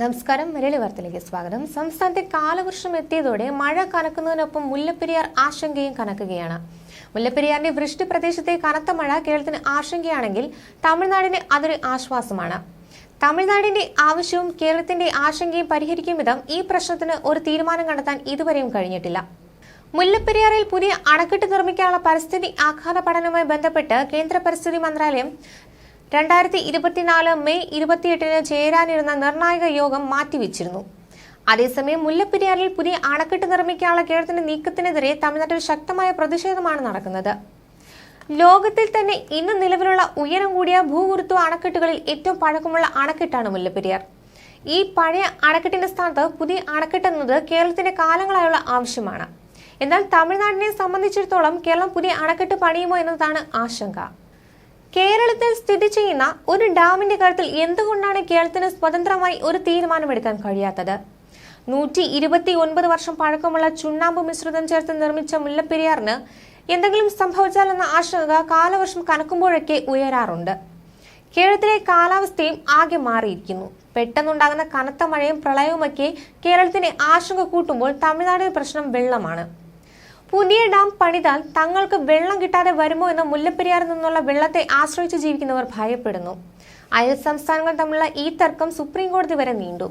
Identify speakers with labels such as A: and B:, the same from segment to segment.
A: നമസ്കാരം. മലയാളി വാർത്തയിലേക്ക് സ്വാഗതം. സംസ്ഥാനത്തെ കാലവർഷം എത്തിയതോടെ മഴ കനക്കുന്നതിനൊപ്പം മുല്ലപ്പെരിയാർ ആശങ്കയും കനക്കുകയാണ്. മുല്ലപ്പെരിയാറിന്റെ വൃഷ്ടി പ്രദേശത്തെ കനത്ത മഴ കേരളത്തിന് ആശങ്കയാണെങ്കിൽ തമിഴ്നാടിന് അതൊരു ആശ്വാസമാണ്. തമിഴ്നാടിന്റെ ആവശ്യവും കേരളത്തിന്റെ ആശങ്കയും പരിഹരിക്കും വിധം ഈ പ്രശ്നത്തിന് ഒരു തീരുമാനം കണ്ടെത്താൻ ഇതുവരെയും കഴിഞ്ഞിട്ടില്ല. മുല്ലപ്പെരിയാറിൽ പുതിയ അണക്കെട്ട് നിർമ്മിക്കാനുള്ള പരിസ്ഥിതി ആഘാത പഠനവുമായി ബന്ധപ്പെട്ട് കേന്ദ്ര പരിസ്ഥിതി മന്ത്രാലയം രണ്ടായിരത്തി ഇരുപത്തിനാല് മെയ് ഇരുപത്തിയെട്ടിന് ചേരാനിരുന്ന നിർണായക യോഗം മാറ്റിവെച്ചിരുന്നു. അതേസമയം മുല്ലപ്പെരിയാറിൽ പുതിയ അണക്കെട്ട് നിർമ്മിക്കാനുള്ള കേരളത്തിന്റെ നീക്കത്തിനെതിരെ തമിഴ്നാട്ടിൽ ശക്തമായ പ്രതിഷേധമാണ് നടക്കുന്നത്. ലോകത്തിൽ തന്നെ ഇന്ന് നിലവിലുള്ള ഉയരം കൂടിയ ഭൂഗുരുത്വ അണക്കെട്ടുകളിൽ ഏറ്റവും പഴക്കമുള്ള അണക്കെട്ടാണ് മുല്ലപ്പെരിയാർ. ഈ പഴയ അണക്കെട്ടിന്റെ സ്ഥാനത്ത് പുതിയ അണക്കെട്ട് എന്നത് കേരളത്തിന്റെ കാലങ്ങളായുള്ള ആവശ്യമാണ്. എന്നാൽ തമിഴ്നാടിനെ സംബന്ധിച്ചിടത്തോളം കേരളം പുതിയ അണക്കെട്ട് പണിയുമോ എന്നതാണ് ആശങ്ക. കേരളത്തിൽ സ്ഥിതി ചെയ്യുന്ന ഒരു ഡാമിന്റെ കാര്യത്തിൽ എന്തുകൊണ്ടാണ് കേരളത്തിന് സ്വതന്ത്രമായി ഒരു തീരുമാനമെടുക്കാൻ കഴിയാത്തത്? നൂറ്റി ഇരുപത്തി ഒൻപത് വർഷം പഴക്കമുള്ള ചുണ്ണാമ്പ് മിശ്രിതം ചേർത്ത് നിർമ്മിച്ച മുല്ലപ്പെരിയാറിന് എന്തെങ്കിലും സംഭവിച്ചാലെന്ന ആശങ്ക കാലവർഷം കനക്കുമ്പോഴൊക്കെ ഉയരാറുണ്ട്. കേരളത്തിലെ കാലാവസ്ഥയും ആകെ മാറിയിരിക്കുന്നു. പെട്ടെന്നുണ്ടാകുന്ന കനത്ത മഴയും പ്രളയവുമൊക്കെ കേരളത്തിന് ആശങ്ക കൂട്ടുമ്പോൾ തമിഴ്നാടിന് പ്രശ്നം വെള്ളമാണ്. പുതിയ ഡാം പണിതാൽ തങ്ങൾക്ക് വെള്ളം കിട്ടാതെ വരുമോ എന്ന മുല്ലപ്പെരിയാറിൽ നിന്നുള്ള വെള്ളത്തെ ആശ്രയിച്ച് ജീവിക്കുന്നവർ ഭയപ്പെടുന്നു. അയൽ സംസ്ഥാനങ്ങൾ തമ്മിലുള്ള ഈ തർക്കം സുപ്രീം കോടതി വരെ നീണ്ടു.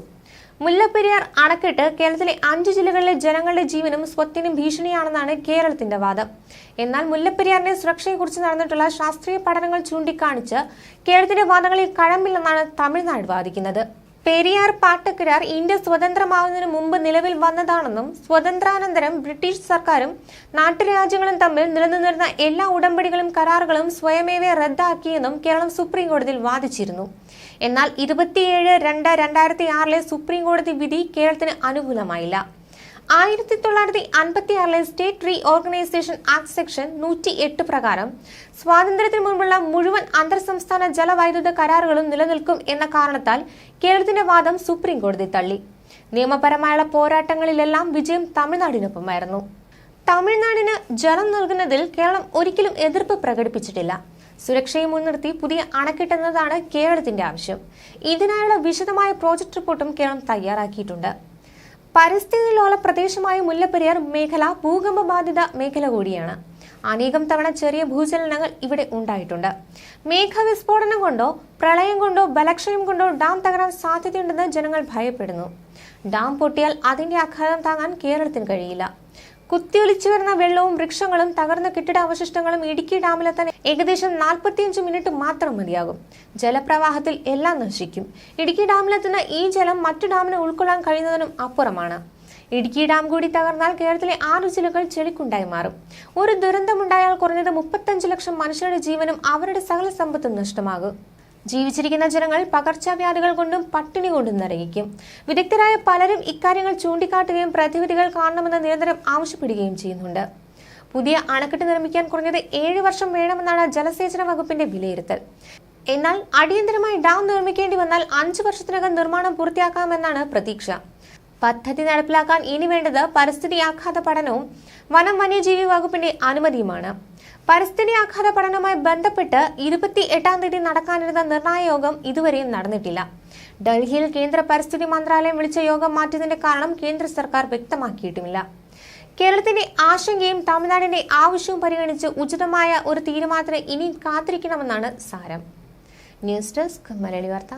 A: മുല്ലപ്പെരിയാർ അണക്കെട്ട് കേരളത്തിലെ അഞ്ച് ജില്ലകളിലെ ജനങ്ങളുടെ ജീവനും സ്വത്തിനും ഭീഷണിയാണെന്നാണ് കേരളത്തിന്റെ വാദം. എന്നാൽ മുല്ലപ്പെരിയാറിന്റെ സുരക്ഷയെക്കുറിച്ച് നടന്നിട്ടുള്ള ശാസ്ത്രീയ പഠനങ്ങൾ ചൂണ്ടിക്കാണിച്ച് കേരളത്തിന്റെ വാദങ്ങളിൽ കഴമ്പില്ലെന്നാണ് തമിഴ്നാട് വാദിക്കുന്നത്. പെരിയാർ പാട്ടക്കരാർ ഇന്ത്യ സ്വതന്ത്രമാവുന്നതിന് മുമ്പ് നിലവിൽ വന്നതാണെന്നും സ്വതന്ത്രാനന്തരം ബ്രിട്ടീഷ് സർക്കാരും നാട്ടുരാജ്യങ്ങളും തമ്മിൽ നിലനിന്നിരുന്ന എല്ലാ ഉടമ്പടികളും കരാറുകളും സ്വയമേവ റദ്ദാക്കിയെന്നും കേരളം സുപ്രീം കോടതിയിൽ വാദിച്ചിരുന്നു. എന്നാൽ ഇരുപത്തിയേഴ് രണ്ട് രണ്ടായിരത്തി ആറിലെ സുപ്രീം കോടതി വിധി കേരളത്തിന് അനുകൂലമായില്ല. ആയിരത്തി തൊള്ളായിരത്തി അൻപത്തി ആറിലെ state reorganisation act section നൂറ്റി എട്ട് പ്രകാരം സ്വാതന്ത്ര്യത്തിന് മുൻപുള്ള മുഴുവൻ അന്തർ സംസ്ഥാന ജലവൈദ്യുത കരാറുകളും നിലനിൽക്കും എന്ന കാരണത്താൽ കേരളത്തിന്റെ വാദം സുപ്രീം കോടതി തള്ളി. നിയമപരമായുള്ള പോരാട്ടങ്ങളിലെല്ലാം വിജയം തമിഴ്നാടിനൊപ്പമായിരുന്നു. തമിഴ്നാടിന് ജലം നൽകുന്നതിൽ കേരളം ഒരിക്കലും എതിർപ്പ് പ്രകടിപ്പിച്ചിട്ടില്ല. സുരക്ഷയെ മുൻനിർത്തി പുതിയ അണക്കെട്ടെന്നതാണ് കേരളത്തിന്റെ ആവശ്യം. ഇതിനായുള്ള വിശദമായ പ്രോജക്ട് റിപ്പോർട്ടും കേരളം തയ്യാറാക്കിയിട്ടുണ്ട്. പരിസ്ഥിതി ലോല പ്രദേശമായ മുല്ലപ്പെരിയാർ മേഖല ഭൂകമ്പ ബാധിത മേഖല കൂടിയാണ്. അനേകം തവണ ചെറിയ ഭൂചലനങ്ങൾ ഇവിടെ ഉണ്ടായിട്ടുണ്ട്. മേഘവിസ്ഫോടനം കൊണ്ടോ പ്രളയം കൊണ്ടോ ബലക്ഷയം കൊണ്ടോ ഡാം തകരാൻ സാധ്യതയുണ്ടെന്ന് ജനങ്ങൾ ഭയപ്പെടുന്നു. ഡാം പൊട്ടിയാൽ അതിന്റെ ആഘാതം താങ്ങാൻ കേരളത്തിന് കഴിയില്ല. കുത്തിയൊലിച്ചു വരുന്ന വെള്ളവും വൃക്ഷങ്ങളും തകർന്ന കെട്ടിടാവശിഷ്ടങ്ങളും ഇടുക്കി ഡാമിലെത്താൻ ഏകദേശം നാൽപ്പത്തിയഞ്ച് മിനിറ്റ് മാത്രം മതിയാകും. ജലപ്രവാഹത്തിൽ എല്ലാം നശിക്കും. ഇടുക്കി ഡാമിലെത്തുന്ന ഈ ജലം മറ്റു ഡാമിനെ ഉൾക്കൊള്ളാൻ കഴിയുന്നതിനും അപ്പുറമാണ്. ഇടുക്കി ഡാം കൂടി തകർന്നാൽ കേരളത്തിലെ ആറ് ജില്ലകൾ ചെളിക്കുണ്ടായി മാറും. ഒരു ദുരന്തമുണ്ടായാൽ കുറഞ്ഞത് മുപ്പത്തഞ്ച് ലക്ഷം മനുഷ്യരുടെ ജീവനും അവരുടെ സകല സമ്പത്തും നഷ്ടമാകും. ജീവിച്ചിരിക്കുന്ന ജനങ്ങൾ പകർച്ചവ്യാധികൾ കൊണ്ടും പട്ടിണി കൊണ്ടും നിറയിക്കും വിദഗ്ധരായ പലരും ഇക്കാര്യങ്ങൾ ചൂണ്ടിക്കാട്ടുകയും പ്രതിവിധികൾ കാണണമെന്ന് നിരന്തരം ആവശ്യപ്പെടുകയും ചെയ്യുന്നുണ്ട്. പുതിയ അണക്കെട്ട് നിർമ്മിക്കാൻ കുറഞ്ഞത് ഏഴ് വർഷം വേണമെന്നാണ് ജലസേചന വകുപ്പിന്റെ വിലയിരുത്തൽ. എന്നാൽ അടിയന്തരമായി ഡാം നിർമ്മിക്കേണ്ടി വന്നാൽ അഞ്ചു വർഷത്തിനകം നിർമ്മാണം പൂർത്തിയാക്കാമെന്നാണ് പ്രതീക്ഷ. പദ്ധതി നടപ്പിലാക്കാൻ ഇനി വേണ്ടത് പരിസ്ഥിതി ആഘാത പഠനവും വനം വന്യജീവി വകുപ്പിന്റെ അനുമതിയുമാണ്. പരിസ്ഥിതി ആഘാത പഠനവുമായി ബന്ധപ്പെട്ട് ഇരുപത്തി എട്ടാം തീയതി നടക്കാനിരുന്ന നിർണായക യോഗം ഇതുവരെയും നടന്നിട്ടില്ല. ഡൽഹിയിൽ കേന്ദ്ര പരിസ്ഥിതി മന്ത്രാലയം വിളിച്ച യോഗം മാറ്റിയതിന്റെ കാരണം കേന്ദ്ര സർക്കാർ വ്യക്തമാക്കിയിട്ടുമില്ല. കേരളത്തിന്റെ ആശങ്കയും തമിഴ്നാടിന്റെ ആവശ്യവും പരിഗണിച്ച് ഉചിതമായ ഒരു തീരുമാനത്തിന് ഇനിയും കാത്തിരിക്കണമെന്നാണ് സാരം. ന്യൂസ് ഡെസ്ക് മലയാളി വാർത്ത.